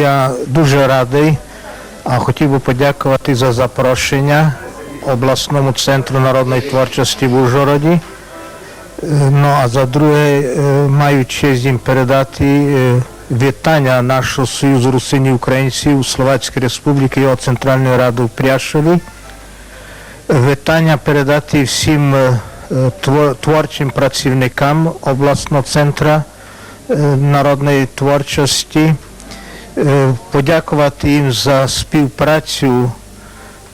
Я дуже радий, а хотів би подякувати за запрошення обласному центру народної творчості в Ужгороді. Е, Ну а за друге, е, маю честь їм передати е, вітання нашого Союзу русинів українців у Словацькій Республіки його Центральної Ради в Пряшеві. Вітання передати всім тво- творчим працівникам обласного центру народної творчості, подякувати їм за співпрацю,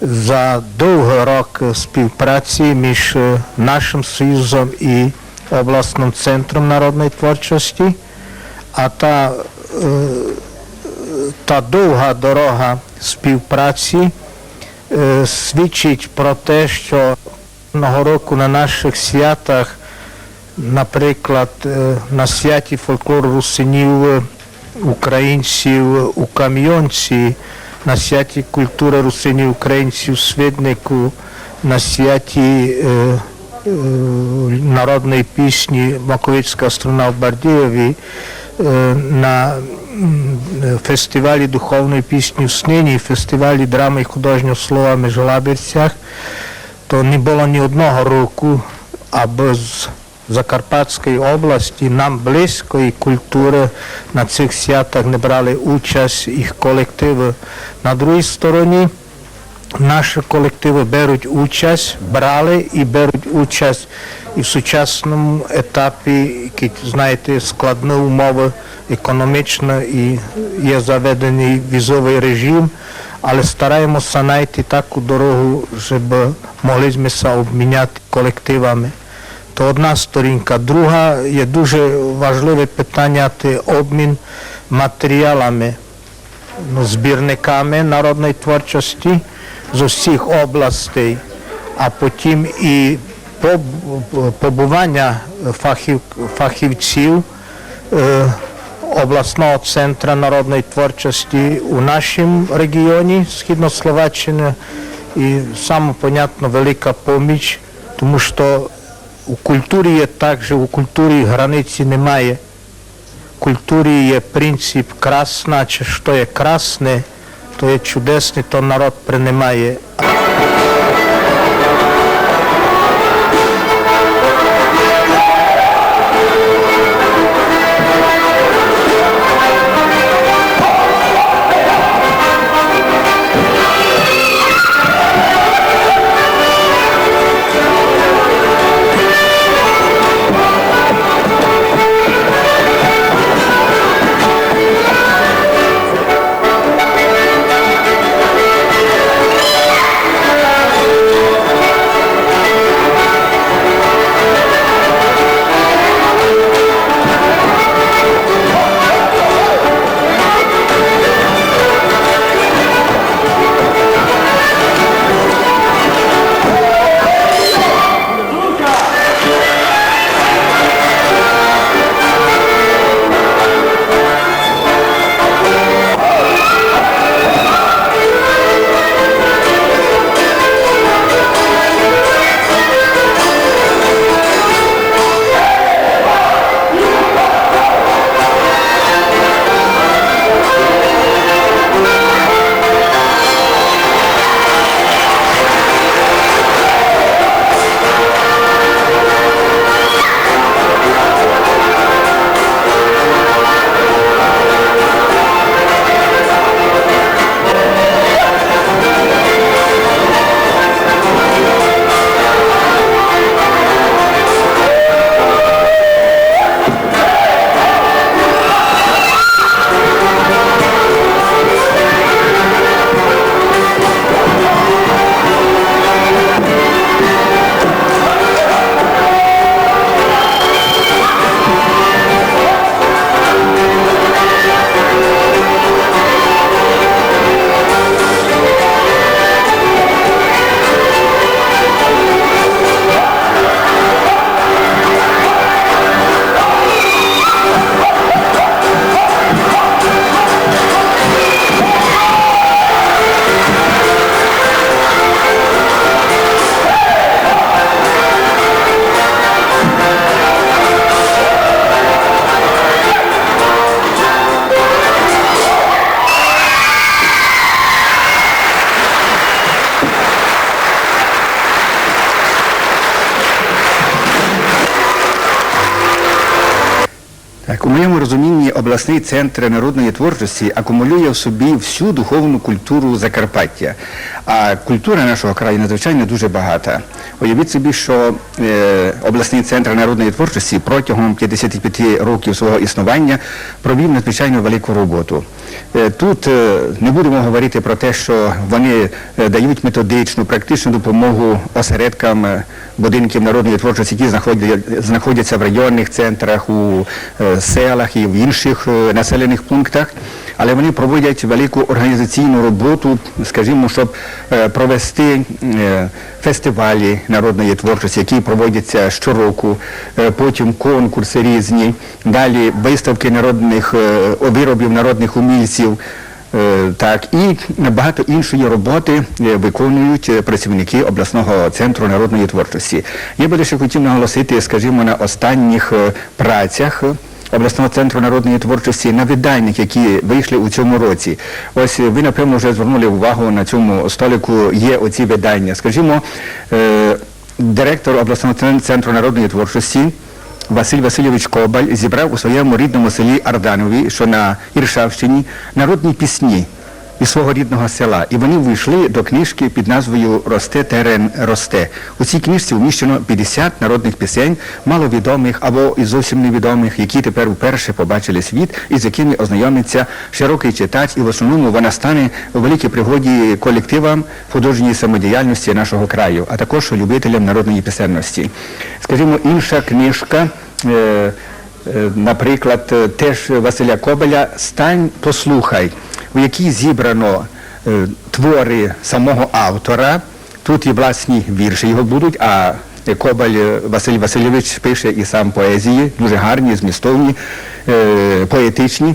за довгий рок співпраці між е, нашим союзом і обласним центром народної творчості. А та, е, та довга дорога співпраці е, свідчить про те, що одного року на наших святах, наприклад, е, на святі фольклору русинів е, українців у Кам'йонці, на святі культури русинів українців у Свіднику, на святі е, е, народної пісні Маковицька струна в Бардієві, е, на фестивалі духовної пісні в Снині, фестивалі драми і художнього слова в Межлабірцях, то не було ні одного року, аби з Закарпатської області нам близької культури на цих святах не брали участь їх колективи. На другій стороні наші колективи беруть участь, брали і беруть участь і в сучасному етапі, який, знаєте, складні умови економічно і є заведений візовий режим, але стараємося знайти таку дорогу, щоб могли ми обміняти колективами. То одна сторінка. Друга є дуже важливе питання обмін матеріалами, ну, збірниками народної творчості з усіх областей, а потім і побування фахів, фахівців е, обласного центру народної творчості у нашому регіоні Східнословаччини. І саме, понятно, велика поміч, тому що у культурі є так, що у культурі границі немає. В культурі є принцип красна, чи що є красне, то є чудесне, то народ приймає. Обласний центр народної творчості акумулює в собі всю духовну культуру Закарпаття. А культура нашого краю надзвичайно дуже багата. Уявіть собі, що е, обласний центр народної творчості протягом 55 років свого існування провів надзвичайно велику роботу. Е, Тут е, не будемо говорити про те, що вони е, дають методичну, практичну допомогу осередкам е, будинків народної творчості, які знаходя- знаходяться в районних центрах, у е, селах і в інших е, населених пунктах. Але вони проводять велику організаційну роботу, скажімо, щоб е, провести е, фестивалі народної творчості, які проводяться щороку, потім конкурси різні, далі виставки народних виробів народних умільців. Так, і багато іншої роботи виконують працівники обласного центру народної творчості. Я би лише хотів наголосити, скажімо, на останніх працях обласного центру народної творчості на виданнях, які вийшли у цьому році. Ось е, ви, напевно, вже звернули увагу на цьому столику. Є оці видання. Скажімо, е, директор обласного центру народної творчості. Василь Васильович Кобаль зібрав у своєму рідному селі Арданові, що на Іршавщині, народні пісні із свого рідного села. І вони вийшли до книжки під назвою Росте терен росте. У цій книжці вміщено 50 народних пісень, маловідомих або і зовсім невідомих, які тепер вперше побачили світ і з якими ознайомиться широкий читач, і в основному вона стане у великій пригоді колективам художньої самодіяльності нашого краю, а також любителям народної пісенності. Скажімо, інша книжка. е, Наприклад, е, теж Василя Кобеля Стань, послухай, у якій зібрано е, твори самого автора. Тут і власні вірші його будуть, а Кобаль е, Василь Васильович пише і сам поезії, дуже гарні, змістовні, е, поетичні.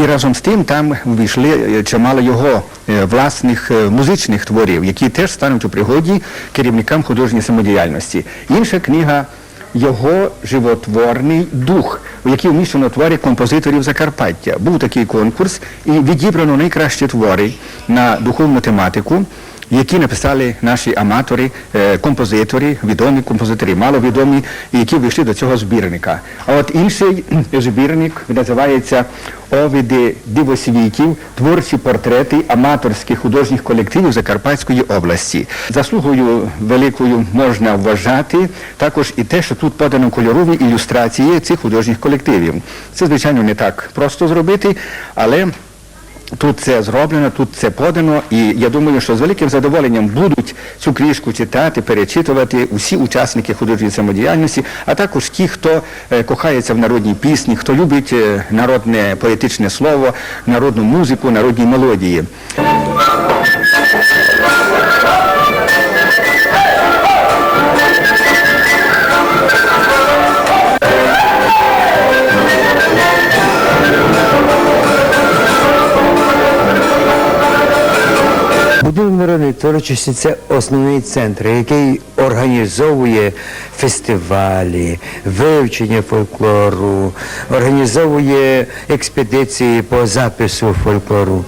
І разом з тим там ввійшли е, чимало його е, власних е, музичних творів, які теж стануть у пригоді керівникам художньої самодіяльності. Інша книга його животворний дух, в який вміщено твори композиторів Закарпаття. Був такий конкурс, і відібрано найкращі твори на духовну тематику, які написали наші аматори, е, композитори, відомі композитори, маловідомі, які вийшли до цього збірника. А от інший збірник називається Овіди дивосвітів, творчі портрети аматорських художніх колективів Закарпатської області. Заслугою великою можна вважати також і те, що тут подано кольорові ілюстрації цих художніх колективів. Це, звичайно, не так просто зробити, але Тут це зроблено, тут це подано, і я думаю, що з великим задоволенням будуть цю книжку читати, перечитувати усі учасники художньої самодіяльності, а також ті, хто е, кохається в народній пісні, хто любить е, народне поетичне слово, народну музику, народні мелодії. Творчості це основний центр, який організовує фестивалі, вивчення фольклору, організовує експедиції по запису фольклору,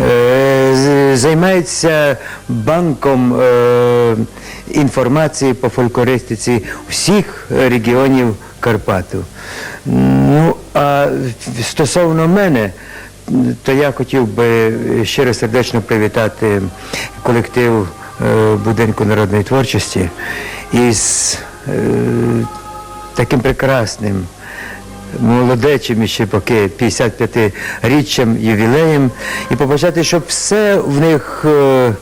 е, займається банком е, інформації по фольклористиці всіх регіонів Карпату. Ну, а стосовно мене, то я хотів би щиро сердечно привітати колектив е, будинку народної творчості із е, таким прекрасним, молодечим ще поки 55-річчям ювілеєм і побажати, щоб все в них е,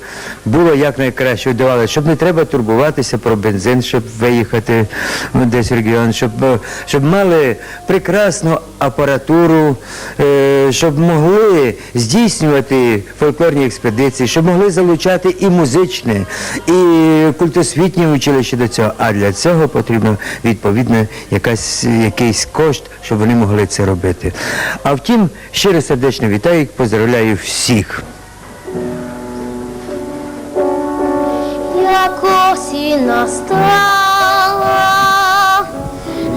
було якнайкраще вдавалося, щоб не треба турбуватися про бензин, щоб виїхати десь в регіон, щоб, е, щоб мали прекрасну апаратуру, е, щоб могли здійснювати фольклорні експедиції, щоб могли залучати і музичне, і культосвітнє училище до цього. А для цього потрібно відповідно якась, якийсь кошт, щоб вони могли це робити. А втім, щиро сердечно вітаю і поздравляю всіх. Як осінь настала,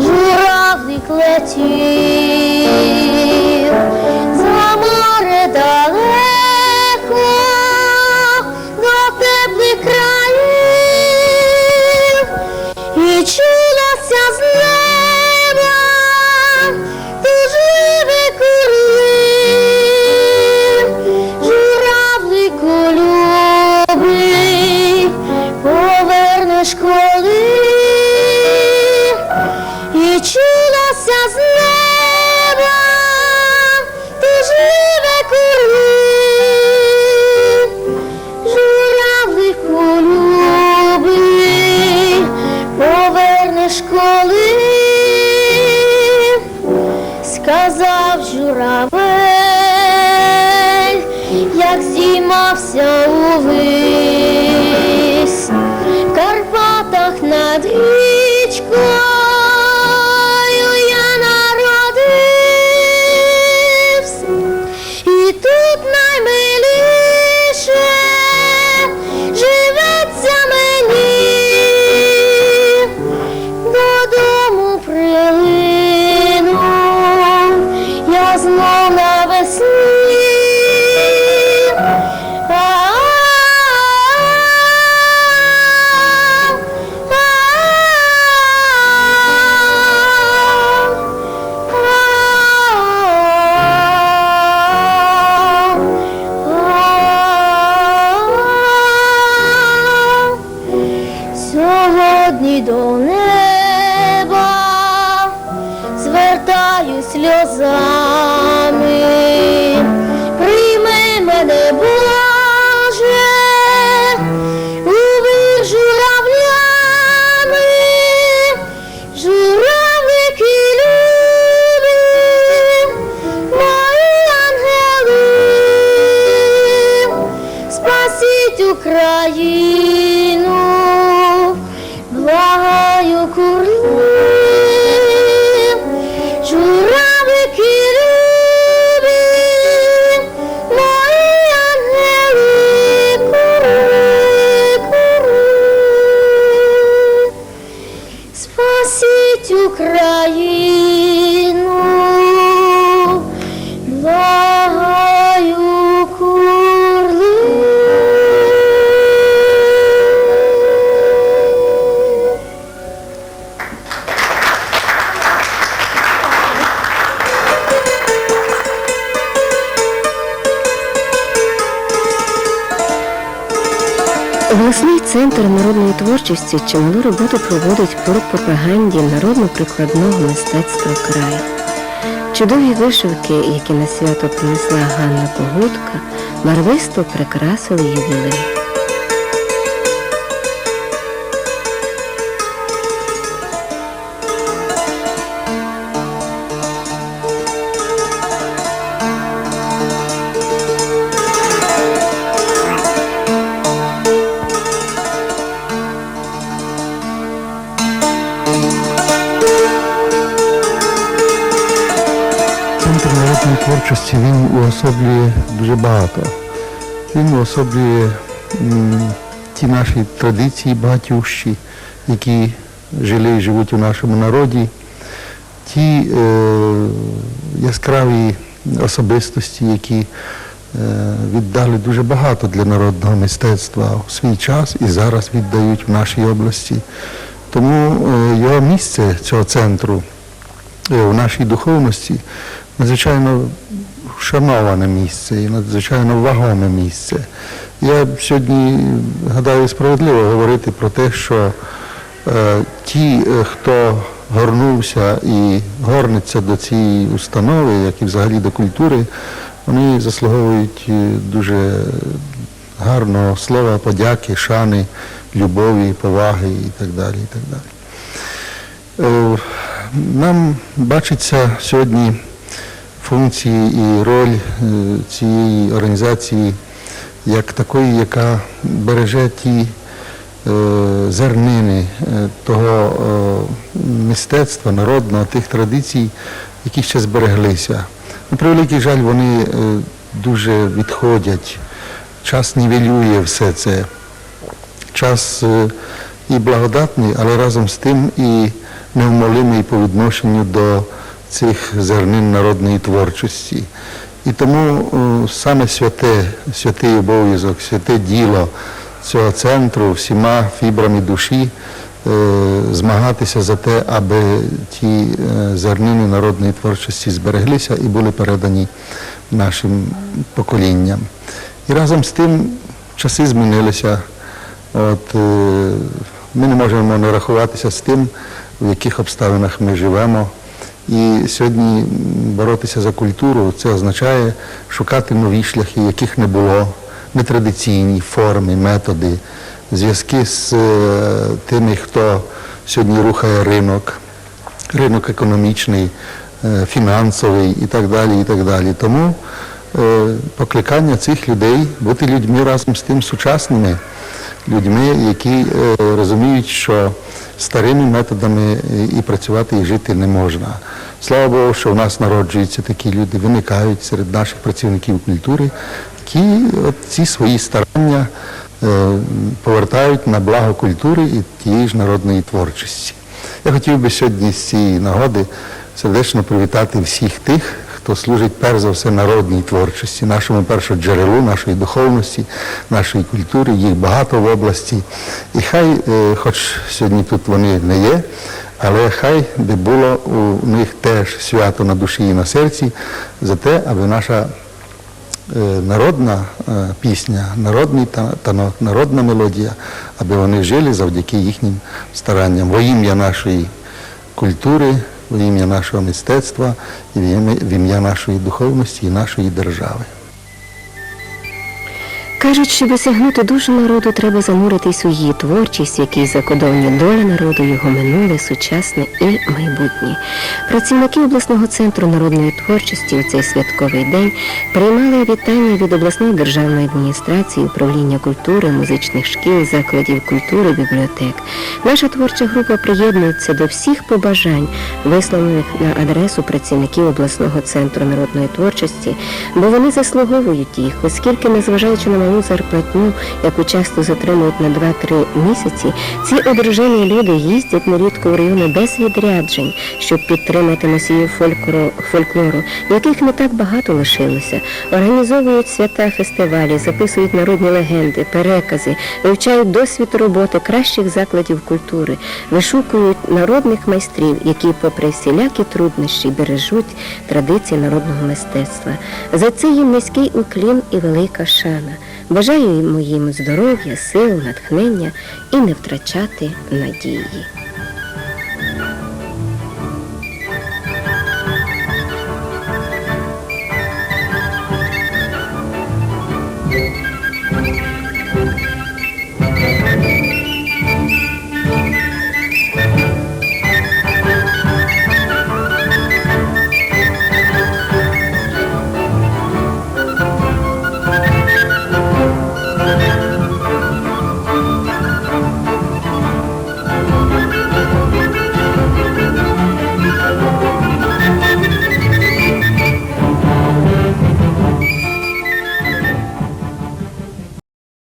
журавлик летів, журавель, як зіймався увесь в Карпатах над. Центр народної творчості чималу роботу проводить по пропаганді народно-прикладного мистецтва краю. Чудові вишивки, які на свято принесла Ганна Погодка, барвисто прикрасили ювілей. Уособлює дуже багато. Він уособлює ті наші традиції багатющі, які жили і живуть у нашому народі, ті е, яскраві особистості, які е, віддали дуже багато для народного мистецтва у свій час і зараз віддають в нашій області. Тому е, його місце цього центру е, у нашій духовності надзвичайно шановане місце і надзвичайно вагоме місце. Я сьогодні гадаю справедливо говорити про те, що е, ті, е, хто горнувся і горниться до цієї установи, як і взагалі до культури, вони заслуговують е, дуже гарного слова, подяки, шани, любові, поваги і так далі. І так далі. Е, Нам бачиться сьогодні функції і роль е, цієї організації як такої, яка береже ті е, зернини е, того мистецтва народного, тих традицій, які ще збереглися. На превеликий жаль, вони дуже відходять. Час нівелює все це час і благодатний, але разом з тим і невмолимий по відношенню до цих зернин народної творчості. І тому е, саме святе, святий обов'язок, святе діло цього центру всіма фібрами душі е, змагатися за те, аби ті е, зернини народної творчості збереглися і були передані нашим поколінням. І разом з тим часи змінилися. От, ми не можемо не рахуватися з тим, в яких обставинах ми живемо. І сьогодні боротися за культуру це означає шукати нові шляхи, яких не було, нетрадиційні форми, методи, зв'язки з е, тими, хто сьогодні рухає ринок, ринок економічний, е, фінансовий і так далі. і так далі. Тому е, покликання цих людей бути людьми разом з тим сучасними, людьми, які е, розуміють, що старими методами е, і працювати, і жити не можна. Слава Богу, що в нас народжуються такі люди, виникають серед наших працівників культури, які ці свої старання е, повертають на благо культури і тієї ж народної творчості. Я хотів би сьогодні з цієї нагоди сердечно привітати всіх тих, хто служить перш за все народній творчості, нашому першоджерелу, нашої духовності, нашої культури. Їх багато в області. І хай, е, хоч сьогодні тут вони не є, але хай би було у них теж свято на душі і на серці за те, аби наша е, народна е, пісня, народний та народна мелодія, аби вони жили завдяки їхнім старанням во ім'я нашої культури, во ім'я нашого мистецтва в в ім'я нашої духовності і нашої держави. Кажуть, щоб осягнути душу народу, треба зануритись у її творчість, в якій закодовані доля народу, його минуле, сучасне і майбутнє. Працівники обласного центру народної творчості у цей святковий день приймали вітання від обласної державної адміністрації, управління культури, музичних шкіл, закладів культури, бібліотек. Наша творча група приєднується до всіх побажань, висловлених на адресу працівників обласного центру народної творчості, бо вони заслуговують їх, оскільки, незважаючи на малу зарплатню, яку часто затримують на 2-3 місяці, ці одружені люди їздять нерідко в райони без відряджень, щоб підтримати носіїв фольклору, яких не так багато лишилося. Організовують свята фестивалі, записують народні легенди, перекази, вивчають досвід роботи кращих закладів культури, вишукують народних майстрів, які, попри всілякі труднощі, бережуть традиції народного мистецтва. За це їм низький уклін і велика шана. Бажаю їм здоров'я, сил, натхнення і не втрачати надії.